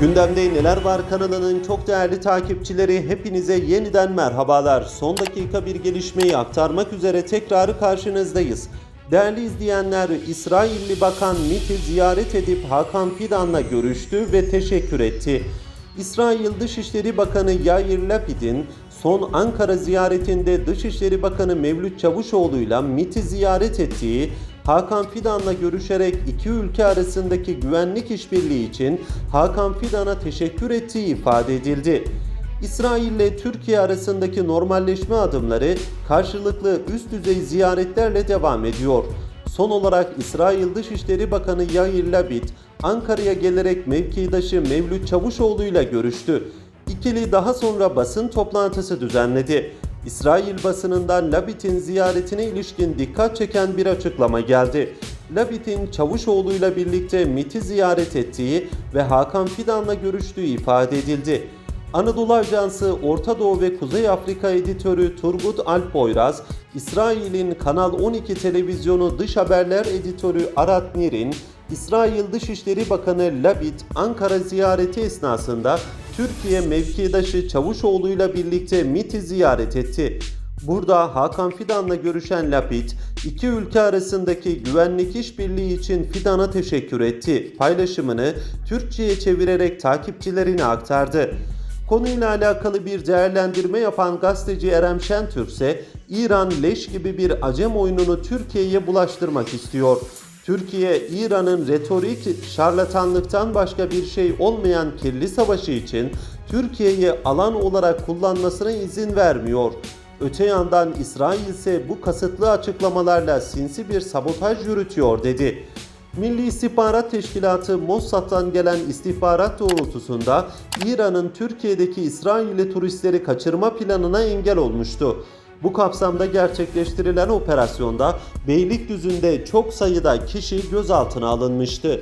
Gündemde Neler Var kanalının çok değerli takipçileri hepinize yeniden merhabalar. Son dakika bir gelişmeyi aktarmak üzere tekrar karşınızdayız. Değerli izleyenler, İsrailli Bakan MİT'i ziyaret edip Hakan Fidan'la görüştü ve teşekkür etti. İsrail Dışişleri Bakanı Yair Lapid'in son Ankara ziyaretinde Dışişleri Bakanı Mevlüt Çavuşoğlu'yla MİT'i ziyaret ettiği, Hakan Fidan'la görüşerek iki ülke arasındaki güvenlik işbirliği için Hakan Fidan'a teşekkür ettiği ifade edildi. İsrail ile Türkiye arasındaki normalleşme adımları karşılıklı üst düzey ziyaretlerle devam ediyor. Son olarak İsrail Dışişleri Bakanı Yair Lapid, Ankara'ya gelerek mevkidaşı Mevlüt Çavuşoğlu ile görüştü. İkili daha sonra basın toplantısı düzenledi. İsrail basınından Labid'in ziyaretine ilişkin dikkat çeken bir açıklama geldi. Labid'in Çavuşoğlu'yla birlikte MIT'i ziyaret ettiği ve Hakan Fidan'la görüştüğü ifade edildi. Anadolu Ajansı Orta Doğu ve Kuzey Afrika editörü Turgut Alp Boyraz, İsrail'in Kanal 12 televizyonu dış haberler editörü Arat Nir'in, İsrail Dışişleri Bakanı Labid Ankara ziyareti esnasında Türkiye mevkidaşı Çavuşoğlu'yla birlikte MIT'i ziyaret etti. Burada Hakan Fidan'la görüşen Lapid, iki ülke arasındaki güvenlik işbirliği için Fidan'a teşekkür etti. Paylaşımını Türkçe'ye çevirerek takipçilerine aktardı. Konuyla alakalı bir değerlendirme yapan gazeteci Erem Şentürk ise İran leş gibi bir acem oyununu Türkiye'ye bulaştırmak istiyor. Türkiye, İran'ın retorik şarlatanlıktan başka bir şey olmayan kirli savaşı için Türkiye'yi alan olarak kullanmasına izin vermiyor. Öte yandan İsrail ise bu kasıtlı açıklamalarla sinsi bir sabotaj yürütüyor dedi. Milli İstihbarat Teşkilatı Mossad'dan gelen istihbarat doğrultusunda İran'ın Türkiye'deki İsrailli turistleri kaçırma planına engel olmuştu. Bu kapsamda gerçekleştirilen operasyonda Beylikdüzü'nde çok sayıda kişi gözaltına alınmıştı.